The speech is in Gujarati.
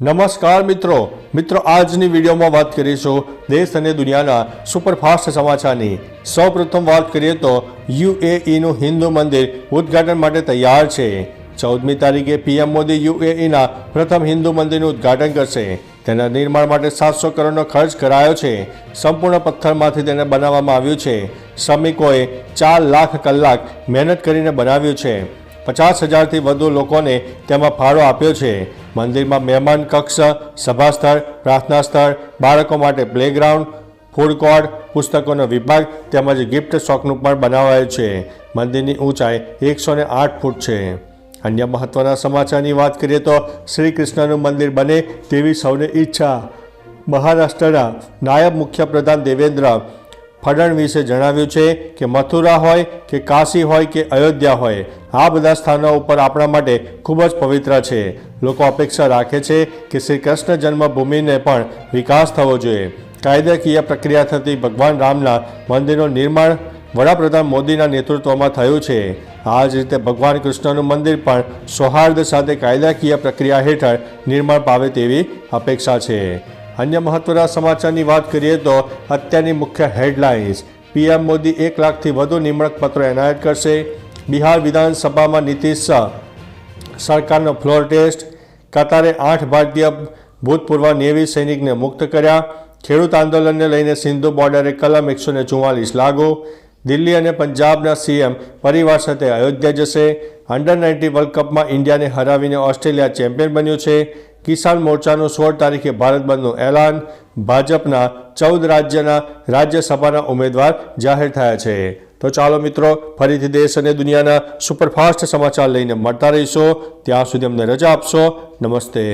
નમસ્કાર મિત્રો. મિત્રો, આજની વિડીયોમાં વાત કરીશું દેશ અને દુનિયાના સુપરફાસ્ટ સમાચારની. સૌપ્રથમ વાત કરીએ તો યુએઈનું હિન્દુ મંદિર ઉદ્ઘાટન માટે તૈયાર છે. ચૌદમી તારીખે પીએમ મોદી યુએઈના પ્રથમ હિન્દુ મંદિરનું ઉદ્ઘાટન કરશે. તેના નિર્માણ માટે સાતસો કરોડનો ખર્ચ કરાયો છે. સંપૂર્ણ પથ્થરમાંથી તેને બનાવવામાં આવ્યું છે. શ્રમિકોએ ચાર લાખ કલાક મહેનત કરીને બનાવ્યું છે. પચાસ હજારથી વધુ લોકોને તેમાં ફાળો આપ્યો છે. મંદિરમાં મહેમાન કક્ષ સભા સ્થળ પ્રાર્થના સ્થળ બાળકો માટે પ્લેગ્રાઉન્ડ, ફૂડ કોર્ટ, પુસ્તકોનો વિભાગ તેમજ ગિફ્ટ શોપનું પણ બનાવાયું છે. મંદિરની ઊંચાઈ એકસો ને આઠ ફૂટ છે. અન્ય મહત્વના સમાચારની વાત કરીએ તો શ્રી કૃષ્ણનું મંદિર બને તેવી સૌને ઈચ્છા. મહારાષ્ટ્રના નાયબ મુખ્યપ્રધાન દેવેન્દ્ર ફડણવીસે જણાવ્યું છે કે મથુરા હોય કે કાશી હોય કે અયોધ્યા હોય, આ બધા સ્થાનો ઉપર આપણા માટે ખૂબ જ પવિત્ર છે. લોકો અપેક્ષા રાખે છે કે શ્રી કૃષ્ણ જન્મભૂમિને પણ વિકાસ થવો જોઈએ. કાયદાકીય પ્રક્રિયા થતી ભગવાન રામના મંદિરનું નિર્માણ વડાપ્રધાન મોદીના નેતૃત્વમાં થયું છે. આ જ રીતે ભગવાન કૃષ્ણનું મંદિર પણ સૌહાર્દ સાથે કાયદાકીય પ્રક્રિયા હેઠળ નિર્માણ પામે તેવી અપેક્ષા છે. અન્ય મહત્વના સમાચારની વાત કરીએ તો અત્યારની મુખ્ય હેડલાઇન્સ. પીએમ મોદી એક લાખથી વધુ નિમણૂક પત્રો એનાયત કરશે. બિહાર વિધાનસભામાં નીતિશ સરકારનો ફ્લોર ટેસ્ટ. કતારે આઠ ભારતીય ભૂતપૂર્વ નેવી સૈનિકને મુક્ત કર્યા. ખેડૂત આંદોલનને લઈને સિંધુ બોર્ડરે કલમ એકસો ને ચુમ્માલીસ લાગુ. દિલ્હી અને પંજાબના સીએમ પરિવાર સાથે અયોધ્યા જશે. અંડર નાઇન્ટી વર્લ્ડ કપમાં ઇન્ડિયાને હરાવીને ઓસ્ટ્રેલિયા ચેમ્પિયન બન્યું છે. કિસાન મોરચાનું સોળ તારીખે ભારત બંધનું એલાન ભાજપના ચૌદ રાજ્યના રાજ્યસભાના ઉમેદવાર જાહેર થયા છે. તો ચાલો મિત્રો, ફરીથી દેશ અને દુનિયાના સુપરફાસ્ટ સમાચાર લઈને મળતા રહીશો. ત્યાં સુધી અમને રજા આપશો. નમસ્તે.